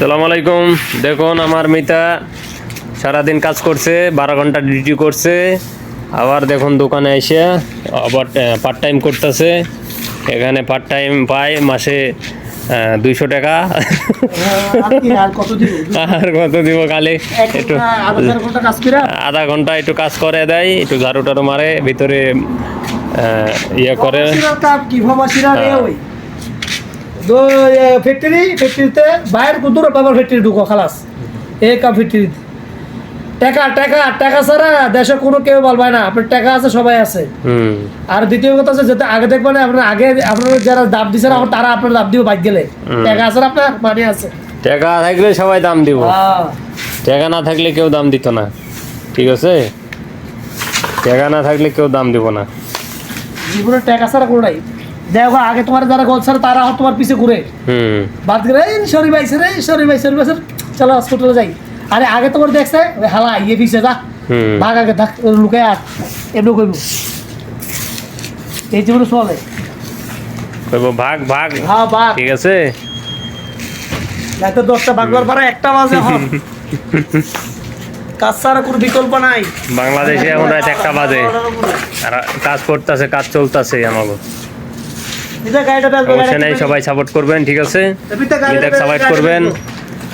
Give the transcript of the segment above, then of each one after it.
সালাম আলাইকুম। দেখুন আমার মিতা সারাদিন কাজ করছে বারো ঘণ্টা ডিউটি করছে। আবার দেখুন দোকানে এসে আবার পার্ট টাইম করতেছে। এখানে পার্ট টাইম পায় মাসে দুইশো টাকা। আর কত দিব? খালি? একটু আধা ঘণ্টা একটু কাজ করে দেয় একটু ঝাড়ু টাড়ু মারে ভিতরে ইয়ে করে। ফ্যাক্টরি ফ্যাক্টরিতে বাইরে দূর বাবার ফ্যাক্টরি ঢুকো খালাস। এই কাম ফ্যাক্টরিতে টাকা টাকা টাকা ছাড়া দেশে কোনো কেউ বলবে না। আপনার টাকা আছে সবাই আছে। আর দ্বিতীয় কথা হচ্ছে যাতে আগে দেখবেন আপনার আগে আপনার যারা দাম দিচ্ছে না তারা আপনার দাম দিব বাইক গেলে। টাকা আছে আপনার মানে আছে। টাকা থাকলে সবাই দাম দিব। হ্যাঁ। টাকা না থাকলে কেউ দাম দিত না। ঠিক আছে? টাকা না থাকলে কেউ দাম দিব না। জীবনে টাকা ছাড়া কোনো নাই। দেখো আগে তোমার যারা গোল ছাড়া তারা তোমার পিছে ঘুরে। বাদ করে এই সরি ভাই রে সরি ভাই সরি ভাই চলো হসপিটালে যাই। আরে আগে তোমার দেখছে হালা ইয়ে পিছে যা। ভাগ আগে থাক লুকায় আর এমনি কইব। এই জীবনে চলে। ভাগ ভাগ হ্যাঁ ভাগ। ঠিক আছে? দশটা পরে একটা বাজে হন কাজ ছাড়া কোনো বিকল্প নাই। বাংলাদেশে এখন রাত একটা বাজে। আর কাজ করতেছে কাজ চলতেছে আমাকে সমস্যা নেই সবাই সাপোর্ট করবেন ঠিক আছে? মিতাক সাপোর্ট করবেন।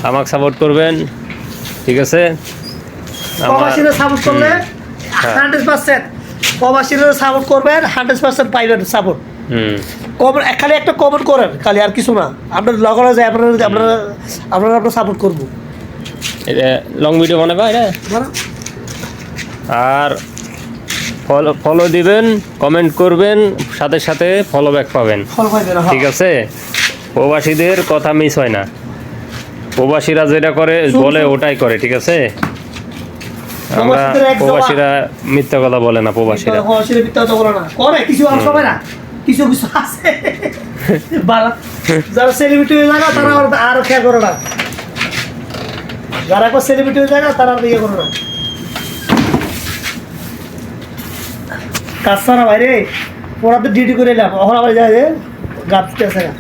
আমাকে সাপোর্ট করবেন ঠিক আছে? আমার সাপোর্ট করলে হ্যাঁ। হান্ড্রেড পার্সেন্ট প্রবাসীরা সাপোর্ট করবেন হান্ড্রেড পার্সেন্ট পাইবেন সাপোর্ট কমেন্ট খালি একটা কমেন্ট করেন খালি আর কিছু না। আপনার লগরা যায় আপনারা আপনারা আপনারা আপনার সাপোর্ট করব। লং ভিডিও বানাবা এটা? আর ফলো ফলো দিবেন কমেন্ট করবেন সাথে সাথে ফলো ব্যাক পাবেন। ঠিক আছে? প্রবাসীদের কথা মিস হয় না। প্রবাসীরা যেটা করে বলে ওটাই করে ঠিক আছে? আমরা। প্রবাসীরা মিথ্যা কথা বলে না প্রবাসীরা। প্রবাসীরা মিথ্যা কথা বলে না। করে কিছু অনেক না। কিছু কিছু আছে। যারা সেলিব্রিটি হয়ে যায় না, তারা আর- আর খেয়াল করে না। যারা সেলিব্রিটি হয়ে যায় তারা আর ইয়ে করে না। কাজ ছাড়া বাইরে ওরা তো ডিউটি করে এলাম ওখানে আবার যায় যে গাছতে আছে না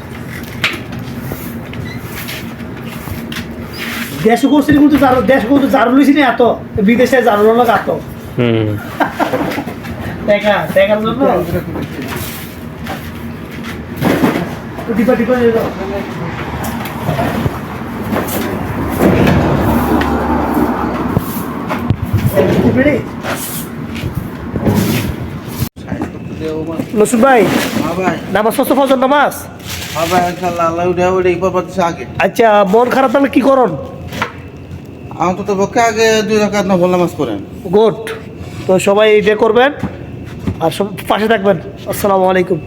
দেশ করছি কিন্তু জানো দেশ কিন্তু জানো লইছি না এত বিদেশে জানো না এত হুম দেখা দেখার জন্য নিয়ে ভাই হ্যাঁ ভাই। নামাজ ষষ্ঠ ফজর নামাজ? হ্যাঁ আচ্ছা মন খারাপ তাহলে কি করন? অন্তত পক্ষে আগে দুই রাকাত নফল নামাজ করেন গুড। তো সবাই এটা করবেন আর সব পাশে থাকবেন। আসসালামু আলাইকুম।